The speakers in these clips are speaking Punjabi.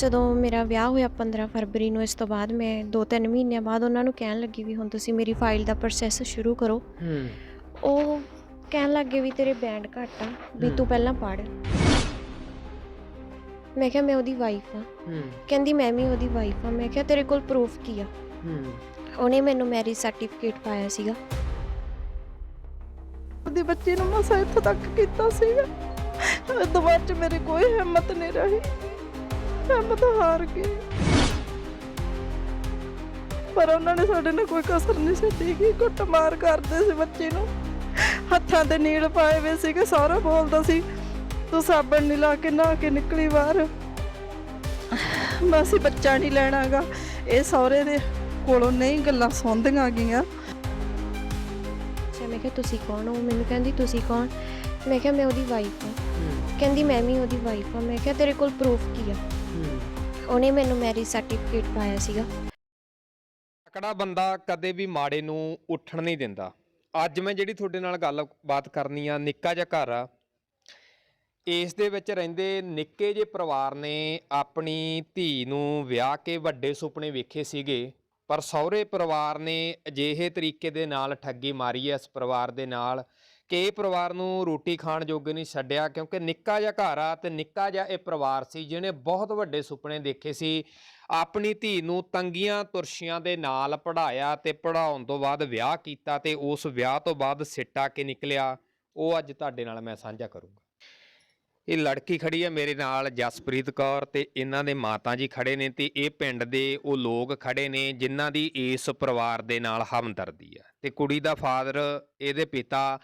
ਜਦੋਂ ਮੇਰਾ ਵਿਆਹ ਹੋਇਆ 15 ਫਰਵਰੀ ਨੂੰ ਇਸ ਤੋਂ ਬਾਅਦ ਮੈਂ 2-3 ਮਹੀਨਿਆਂ ਬਾਅਦ ਉਹਨਾਂ ਨੂੰ ਕਹਿਣ ਲੱਗੀ ਵੀ ਹੁਣ ਤੁਸੀਂ ਮੇਰੀ ਫਾਈਲ ਦਾ ਪ੍ਰੋਸੈਸ ਸ਼ੁਰੂ ਕਰੋ। ਹੂੰ। ਉਹ ਕਹਿਣ ਲੱਗੇ ਵੀ ਤੇਰੇ ਬੈਂਡ ਘੱਟ ਆ ਵੀ ਤੂੰ ਪਹਿਲਾਂ ਪੜ੍ਹ। ਮੈਂ ਕਿਹਾ ਮੈਂ ਉਹਦੀ ਵਾਈਫ ਆ। ਹੂੰ। ਕਹਿੰਦੀ ਮੈਂ ਵੀ ਉਹਦੀ ਵਾਈਫ ਆ। ਮੈਂ ਕਿਹਾ ਤੇਰੇ ਕੋਲ ਪ੍ਰੂਫ ਕੀ ਆ? ਹੂੰ। ਉਹਨੇ ਮੈਨੂੰ ਮੈਰਿਜ ਸਰਟੀਫਿਕੇਟ ਪਾਇਆ ਸੀਗਾ। ਉਹਦੀ ਬੱਚੀ ਨੂੰ ਮਸਾ ਇੱਥੋਂ ਤੱਕ ਕੀਤਾ ਸੀਗਾ। ਚ ਮੇਰੀ ਕੋਈ ਹਿੰਮਤ ਨਹੀਂ ਰਹੀ। ਹਿੰਮਤ ਹਾਰ ਗਈ ਪਰ ਉਹਨਾਂ ਨੇ ਸਾਡੇ ਨਾਲ ਕੋਈ ਕਸਰ ਨਹੀਂ ਛੱਡੀ ਕਿ ਕੁੱਟਮਾਰ ਕਰਦੇ ਸੀ ਬੱਚੀ ਨੂੰ। ਹੱਥਾਂ ਤੇ ਨੀਲ ਪਾਏ ਵੇ ਸੀਗੇ ਸਾਰਾ ਬੋਲਦਾ ਸੀ ਤੂੰ ਸਾਬਣ ਨਹੀਂ ਲਾ ਕੇ ਨਹਾ ਕੇ ਨਿਕਲੀ ਬਾਹਰ। ਬਸ ਹੀ ਬੱਚਾ ਨਹੀਂ ਲੈਣਾਗਾ। ਇਹ ਸਹੁਰੇ ਦੇ ਕੋਲੋਂ ਨਹੀਂ ਗੱਲਾਂ ਸੁਣਦੀਆਂ ਗਈਆਂ। ਅੱਛਾ ਮੈਂ ਕਿਹਾ ਤੁਸੀਂ ਕੌਣ ਹੋ? ਮੈਨੂੰ ਕਹਿੰਦੀ ਤੁਸੀਂ ਕੌਣ? ਮੈਂ ਕਿਹਾ ਮੈਂ ਉਹਦੀ ਵਾਈਫ ਆ ਹੂੰ। ਕਹਿੰਦੀ ਮੈਂ ਵੀ ਉਹਦੀ ਵਾਈਫ ਆ ਮੈਂ ਕਿਹਾ ਤੇਰੇ ਕੋਲ ਪ੍ਰੂਫ ਕੀ ਆ? ਹੂੰ ਉਹਨੇ ਮੈਨੂੰ ਮੈਰਿਜ ਸਰਟੀਫਿਕੇਟ ਪਾਇਆ ਸੀਗਾ। ਤਕੜਾ ਬੰਦਾ ਕਦੇ ਵੀ ਮਾੜੇ ਨੂੰ ਉੱਠਣ ਨਹੀਂ ਦਿੰਦਾ। ਅੱਜ ਮੈਂ ਜਿਹੜੀ ਤੁਹਾਡੇ ਨਾਲ ਗੱਲਬਾਤ ਕਰਨੀ ਆ, ਨਿੱਕਾ ਜਿਹਾ ਘਰ ਆ। ਇਸ ਦੇ ਵਿੱਚ ਰਹਿੰਦੇ ਨਿੱਕੇ ਜਿਹੇ ਪਰਿਵਾਰ ਨੇ ਆਪਣੀ ਧੀ ਨੂੰ ਵਿਆਹ ਕੇ ਵੱਡੇ ਸੁਪਨੇ ਵੇਖੇ ਸੀਗੇ, ਪਰ ਸਹੁਰੇ ਪਰਿਵਾਰ ਨੇ ਅਜਿਹੇ ਤਰੀਕੇ ਦੇ ਨਾਲ ਠੱਗੀ ਮਾਰੀ ਹੈ ਇਸ ਪਰਿਵਾਰ ਦੇ ਨਾਲ। ਕਿ ਇਹ ਪਰਿਵਾਰ ਨੂੰ ਰੋਟੀ ਖਾਣ ਜੋਗੇ ਨਹੀਂ ਛੱਡਿਆ ਕਿਉਂਕਿ ਨਿੱਕਾ ਜਿਹਾ ਘਰ ਆ ਤੇ ਨਿੱਕਾ ਜਿਹਾ ਇਹ ਪਰਿਵਾਰ ਸੀ ਜਿਹਨੇ ਬਹੁਤ ਵੱਡੇ ਸੁਪਨੇ ਦੇਖੇ ਸੀ। ਆਪਣੀ ਧੀ ਨੂੰ ਤੰਗੀਆਂ ਤੁਰਸ਼ੀਆਂ ਦੇ ਨਾਲ ਪੜ੍ਹਾਇਆ ਤੇ ਪੜ੍ਹਾਉਣ ਤੋਂ ਬਾਅਦ ਵਿਆਹ ਕੀਤਾ ਤੇ ਉਸ ਵਿਆਹ ਤੋਂ ਬਾਅਦ ਸਿੱਟਾ ਕੇ ਨਿਕਲਿਆ। ਉਹ ਅੱਜ ਤੁਹਾਡੇ ਨਾਲ ਮੈਂ ਸਾਂਝਾ ਕਰੂੰਗਾ। ਇਹ ਲੜਕੀ ਖੜੀ ਹੈ ਮੇਰੇ ਨਾਲ, ਜਸਪ੍ਰੀਤ ਕੌਰ ਤੇ ਇਹਨਾਂ ਦੇ ਮਾਤਾ ਜੀ ਖੜੇ ਨੇ ਤੇ ਇਹ ਪਿੰਡ ਦੇ ਉਹ ਲੋਕ ਖੜੇ ਨੇ ਜਿਨ੍ਹਾਂ ਦੀ ਇਸ ਪਰਿਵਾਰ ਦੇ ਨਾਲ ਹਮਦਰਦੀ ਹੈ ਤੇ ਕੁੜੀ ਦਾ ਫਾਦਰ, ਇਹਦੇ ਪਿਤਾ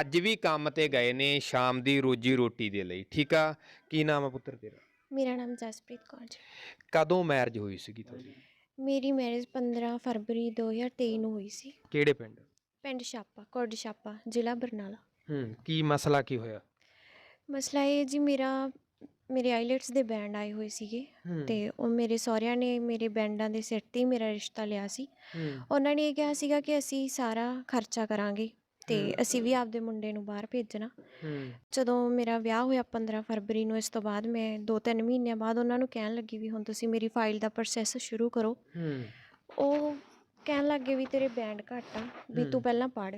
ਅੱਜ ਵੀ ਕੰਮ ਤੇ ਗਏ ਨੇ ਸ਼ਾਮ ਦੀ ਰੋਜੀ ਰੋਟੀ ਦੇ ਲਈ ਠੀਕ ਆ? ਕੀ ਨਾਮ ਹੈ ਪੁੱਤਰ ਤੇਰਾ? ਮੇਰਾ ਨਾਮ ਜਸਪ੍ਰੀਤ ਕੌਰ ਜੀ। ਕਦੋਂ ਮੈਰਿਜ ਹੋਈ ਸੀਗੀ ਤੁਹਾਡੀ? ਮੇਰੀ ਮੈਰਿਜ 15 ਫਰਵਰੀ 2023 ਨੂੰ ਹੋਈ ਸੀ। ਕਿਹੜੇ ਪਿੰਡ? ਪਿੰਡ ਛਾਪਾ ਕੋਟ ਛਾਪਾ ਜ਼ਿਲ੍ਹਾ ਬਰਨਾਲਾ। ਹੂੰ ਕੀ ਮਸਲਾ ਕੀ ਹੋਇਆ? ਮਸਲਾ ਇਹ ਜੀ ਮੇਰਾ ਮੇਰੇ ਆਈਲੈਟਸ ਦੇ ਬੈਂਡ ਆਏ ਹੋਏ ਸੀਗੇ। ਹੂੰ। ਤੇ ਉਹ ਮੇਰੇ ਸਹੁਰਿਆਂ ਨੇ ਮੇਰੇ ਬੈਂਡਾਂ ਦੇ ਸਿਰ ਤੇ ਹੀ ਮੇਰਾ ਰਿਸ਼ਤਾ ਲਿਆ ਸੀ। ਹੂੰ। ਉਹਨਾਂ ਨੇ ਇਹ ਕਿਹਾ ਸੀਗਾ ਕਿ ਅਸੀਂ ਸਾਰਾ ਖਰਚਾ ਕਰਾਂਗੇ। ਤੇ। ਅਸੀਂ ਵੀ ਆਪਦੇ ਮੁੰਡੇ ਨੂੰ ਬਾਹਰ ਭੇਜਣਾ। ਜਦੋਂ ਮੇਰਾ ਵਿਆਹ ਹੋਇਆ 15 ਫਰਵਰੀ ਨੂੰ ਇਸ ਤੋਂ ਬਾਅਦ ਮੈਂ 2-3 ਮਹੀਨਿਆਂ ਬਾਅਦ ਉਹਨਾਂ ਨੂੰ ਕਹਿਣ ਲੱਗੀ ਵੀ ਹੁਣ ਤੁਸੀਂ ਮੇਰੀ ਫਾਈਲ ਦਾ ਪ੍ਰੋਸੈਸ ਸ਼ੁਰੂ ਕਰੋ। ਉਹ ਕਹਿਣ ਲੱਗੇ ਵੀ ਤੇਰੇ ਬੈਂਡ ਘੱਟ ਆ ਵੀ। ਤੂੰ ਪਹਿਲਾਂ ਪੜ੍ਹ।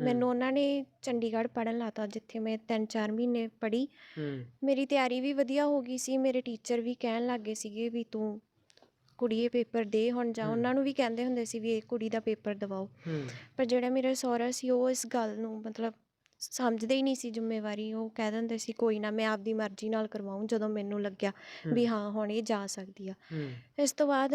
ਮੈਨੂੰ ਉਹਨਾਂ ਨੇ ਚੰਡੀਗੜ੍ਹ ਪੜ੍ਹਨ ਲਾਤਾ ਜਿੱਥੇ ਮੈਂ 3-4 ਮਹੀਨੇ ਪੜ੍ਹੀ। ਹੂੰ। ਮੇਰੀ ਤਿਆਰੀ ਵੀ ਵਧੀਆ ਹੋ ਗਈ ਸੀ ਮੇਰੇ ਟੀਚਰ ਵੀ ਕਹਿਣ ਲੱਗੇ ਸੀਗੇ ਵੀ ਤੂੰ ਕੁੜੀਏ ਪੇਪਰ ਦੇ ਹੁਣ ਜਾ। ਉਹਨਾਂ ਨੂੰ ਵੀ ਕਹਿੰਦੇ ਹੁੰਦੇ ਸੀ ਵੀ ਇਹ ਕੁੜੀ ਦਾ ਪੇਪਰ ਦਿਵਾਓ। ਪਰ ਜਿਹੜਾ ਮੇਰਾ ਸਹੁਰਾ ਸੀ ਉਹ ਇਸ ਗੱਲ ਨੂੰ ਮਤਲਬ ਸਮਝਦੇ ਹੀ ਨਹੀਂ ਸੀ ਜ਼ਿੰਮੇਵਾਰੀ। ਉਹ ਕਹਿ ਦਿੰਦੇ ਸੀ ਕੋਈ ਨਾ ਮੈਂ ਆਪਦੀ ਮਰਜ਼ੀ ਨਾਲ ਕਰਵਾਉਂ ਜਦੋਂ ਮੈਨੂੰ ਲੱਗਿਆ ਵੀ ਹਾਂ ਹੁਣ ਇਹ ਜਾ ਸਕਦੀ ਆ। ਇਸ ਤੋਂ ਬਾਅਦ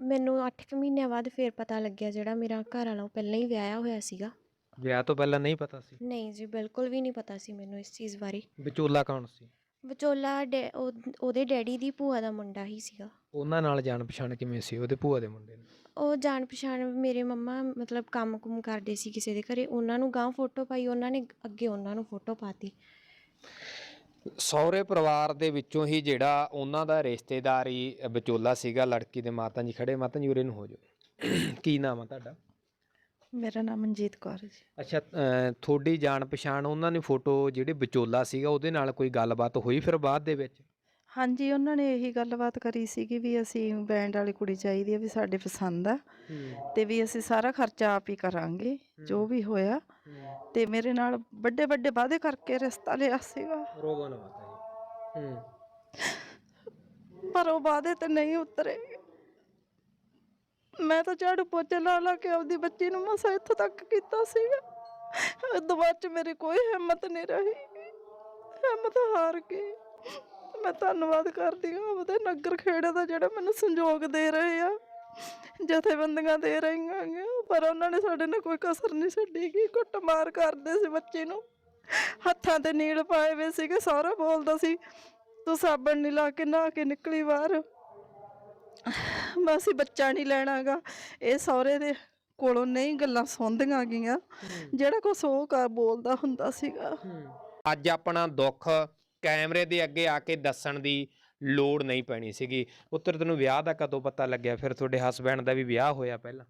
ਮੈਨੂੰ 8 ਮਹੀਨਿਆਂ ਬਾਅਦ ਫਿਰ ਪਤਾ ਲੱਗਿਆ ਜਿਹੜਾ ਮੇਰਾ ਘਰ ਵਾਲਾ ਉਹ ਪਹਿਲਾਂ ਹੀ ਵਿਆਹਿਆ ਹੋਇਆ ਸੀਗਾ। ਵਿਆਹ ਤੋਂ ਪਹਿਲਾਂ ਨਹੀਂ ਪਤਾ ਸੀ? ਨਹੀਂ ਜੀ ਬਿਲਕੁਲ ਵੀ ਨਹੀਂ ਪਤਾ ਸੀ ਮੈਨੂੰ ਇਸ ਚੀਜ਼ ਬਾਰੇ। ਵਿਚੋਲਾ ਕੌਣ ਸੀ? ਵਿਚੋਲਾ ਡੈ- ਉਹ- ਉਹਦੇ ਡੈਡੀ ਦੀ ਭੂਆ ਦਾ ਮੁੰਡਾ ਹੀ ਸੀਗਾ। ਉਹਨਾਂ ਨਾਲ ਜਾਣ ਪਛਾਣ ਕਿਵੇਂ ਸੀ? ਉਹਦੇ ਭੂਆ ਦੇ ਮੁੰਡੇ ਨਾਲ? ਉਹ ਜਾਣ ਪਛਾਣ ਮੇਰੇ ਮੰਮਾ ਮਤਲਬ ਕੰਮ ਕੁਮ ਕਰਦੇ ਸੀ ਕਿਸੇ ਦੇ ਘਰੇ। ਉਹਨਾਂ ਨੂੰ ਗਾਂ ਫੋਟੋ ਪਾਈ ਉਹਨਾਂ ਨੇ ਅੱਗੇ ਉਹਨਾਂ ਨੂੰ ਫੋਟੋ ਪਾਤੀ। ਸਹੁਰੇ ਪਰਿਵਾਰ ਦੇ ਵਿੱਚੋਂ ਹੀ ਜਿਹੜਾ ਉਹਨਾਂ ਦਾ ਰਿਸ਼ਤੇਦਾਰੀ ਵਿਚੋਲਾ ਸੀਗਾ ਲੜਕੀ ਦੇ ਮਾਤਾ ਜੀ ਖੜੇ ਮਾਤਾ ਜੀ ਉਰੇ ਨੂੰ ਹੋ ਜਾਓ। ਕੀ ਨਾਮ ਆ ਤੁਹਾਡਾ? ਮੇਰਾ ਨਾਮ ਮਨਜੀਤ ਕੌਰ ਜੀ। ਅੱਛਾ ਅਹ, ਤੁਹਾਡੀ ਜਾਣ ਪਛਾਣ ਉਹਨਾਂ ਨੇ ਫੋਟੋ ਜਿਹੜੇ ਵਿਚੋਲਾ ਸੀਗਾ ਉਹਦੇ ਨਾਲ ਕੋਈ ਗੱਲਬਾਤ ਹੋਈ ਫਿਰ ਬਾਅਦ ਦੇ ਵਿੱਚ? ਹਾਂਜੀ ਉਹਨਾਂ ਨੇ ਇਹੀ ਗੱਲਬਾਤ ਕਰੀ ਸੀਗੀ ਵੀ ਅਸੀਂ ਬੈਂਡ ਵਾਲੀ ਕੁੜੀ ਚਾਹੀਦੀ ਹੈ ਵੀ ਸਾਡੇ ਪਸੰਦ ਆ ਤੇ ਵੀ ਅਸੀਂ ਸਾਰਾ ਖਰਚਾ ਆਪ ਹੀ ਕਰਾਂਗੇ ਜੋ ਵੀ ਹੋਇਆ। ਤੇ ਮੇਰੇ ਨਾਲ ਵੱਡੇ ਵੱਡੇ ਵਾਅਦੇ ਕਰਕੇ ਰਿਸ਼ਤਾ ਲਿਆ ਸੀਗਾ। ਰੋਵੋ ਨਾ ਮਾਤਾ ਜੀ। ਹੂੰ। ਪਰ ਉਹ ਵਾਅਦੇ ਤੇ ਨਹੀਂ ਉਤਰੇ। ਮੈਂ ਤਾਂ ਝਾੜੂ ਪੋਚੇ ਲਾ ਲਾ ਕੇ ਆਪਦੀ ਬੱਚੀ ਨੂੰ ਮਸਾ ਇੱਥੋਂ ਤੱਕ ਕੀਤਾ ਸੀਗਾ। ਉਸ ਚ ਮੇਰੀ ਕੋਈ ਹਿੰਮਤ ਨਹੀਂ ਰਹੀ। ਹਿੰਮਤ ਹਾਰ ਗਈ। ਮੈਂ ਧੰਨਵਾਦ ਕਰਦੀ ਹਾਂ ਉਹਦੇ ਨਗਰ ਖੇੜੇ ਦਾ ਜਿਹੜਾ ਮੈਨੂੰ ਸੰਯੋਗ ਦੇ ਰਹੇ ਆ। ਜਥੇਬੰਦੀਆਂ ਦੇ ਰਹੀਆਂ ਗੇ ਪਰ ਉਹਨਾਂ ਨੇ ਸਾਡੇ ਨਾਲ ਕੋਈ ਕਸਰ ਨਹੀਂ ਛੱਡੀ ਕਿ ਕੁੱਟਮਾਰ ਕਰਦੇ ਸੀ ਬੱਚੇ ਨੂੰ। ਹੱਥਾਂ ਤੇ ਨੀਲ ਪਾਏ ਹੋਏ ਸੀਗੇ, ਸਾਰਾ ਬੋਲਦਾ ਸੀ, ਤੂੰ ਸਾਬਣ ਨਹੀਂ ਲਾ ਕੇ ਨਹਾ ਕੇ ਨਿਕਲੀ ਬਾਹਰ। ਬਸ ਹੀ ਬੱਚਾ ਨਹੀਂ ਲੈਣਾਗਾ। ਇਹ ਸਹੁਰੇ ਦੇ ਕੋਲੋਂ ਨਹੀਂ ਗੱਲਾਂ ਸੁਣਦੀਆਂ ਗਈਆਂ। ਜਿਹੜਾ ਕੁਛ ਉਹ ਕਰ ਬੋਲਦਾ ਹੁੰਦਾ ਸੀਗਾ। ਅੱਜ ਆਪਣਾ ਦੁੱਖ ਕੈਮਰੇ ਦੇ ਅੱਗੇ ਆ ਕੇ ਦੱਸਣ ਦੀ ਲੋੜ ਨਹੀਂ ਪੈਣੀ ਸੀਗੀ। ਪੁੱਤਰ ਤੈਨੂੰ ਵਿਆਹ ਦਾ ਕਦੋਂ ਪਤਾ ਲੱਗਿਆ? ਫਿਰ ਤੁਹਾਡੇ ਹਸਬੈਂਡ ਦਾ ਵੀ ਵਿਆਹ ਹੋਇਆ ਪਹਿਲਾਂ?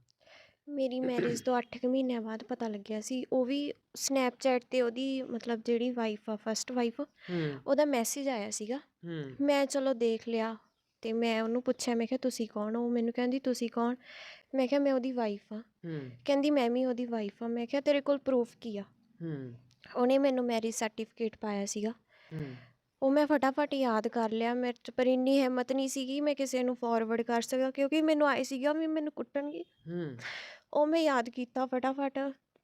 ਮੇਰੀ ਮੈਰਿਜ ਤੋਂ 8 ਮਹੀਨਿਆਂ ਬਾਅਦ ਪਤਾ ਲੱਗਿਆ ਸੀ। ਉਹ ਵੀ ਸਨੈਪਚੈਟ ਤੇ ਉਹਦੀ ਮਤਲਬ ਜਿਹੜੀ ਵਾਈਫ ਆ ਫਸਟ ਵਾਈਫ ਉਹਦਾ ਮੈਸੇਜ ਆਇਆ ਸੀਗਾ। ਹੂੰ। ਮੈਂ ਚਲੋ ਦੇਖ ਲਿਆ। ਤੇ ਮੈਂ ਉਹਨੂੰ ਪੁੱਛਿਆ ਮੈਂ ਕਿਹਾ ਤੁਸੀਂ ਕੌਣ ਹੋ? ਉਹ ਮੈਨੂੰ ਕਹਿੰਦੀ ਤੁਸੀਂ ਕੌਣ? ਮੈਂ ਕਿਹਾ ਮੈਂ ਉਹਦੀ ਵਾਈਫ ਆ ਹੂੰ। ਕਹਿੰਦੀ ਮੈਂ ਵੀ ਉਹਦੀ ਵਾਈਫ ਆ ਮੈਂ ਕਿਹਾ ਤੇਰੇ ਕੋਲ ਪ੍ਰੂਫ ਕੀ ਆ? ਹੂੰ। ਉਹਨੇ ਮੈਨੂੰ ਮੈਰਿਜ ਸਰਟੀਫਿਕੇਟ ਪਾਇਆ ਸੀਗਾ। ਹੂੰ। ਉਹ ਮੈਂ ਫਟਾਫਟ ਯਾਦ ਕਰ ਲਿਆ। ਮੇਰੇ 'ਚ ਪਰ ਇੰਨੀ ਹਿੰਮਤ ਨਹੀਂ ਸੀਗੀ ਮੈਂ ਕਿਸੇ ਨੂੰ ਫਾਰਵਰਡ ਕਰ ਸਕਾਂ ਕਿਉਂਕਿ ਮੈਨੂੰ ਆਏ ਸੀਗਾ ਵੀ ਮੈਨੂੰ ਕੁੱਟਣਗੇ। ਹੂੰ। ਉਹ ਮੈਂ ਯਾਦ ਕੀਤਾ ਫਟਾਫਟ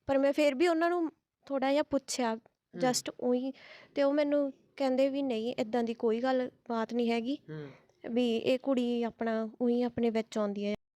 ਪਰ ਮੈਂ ਫਿਰ ਵੀ ਉਹਨਾਂ ਨੂੰ ਥੋੜਾ ਜਿਹਾ ਪੁੱਛਿਆ ਜਸਟ ਉਹੀ ਤੇ ਉਹ ਮੈਨੂੰ ਕਹਿੰਦੇ ਵੀ ਨਹੀਂ ਇਦਾਂ ਦੀ ਕੋਈ ਗੱਲ ਬਾਤ ਨਹੀਂ ਹੈਗੀ। ਹੂੰ। ਵੀ ਇਹ ਕੁੜੀ ਆਪਣਾ ਉਹੀ ਆਪਣੇ ਵਿੱਚ ਆਉਂਦੀ ਹੈ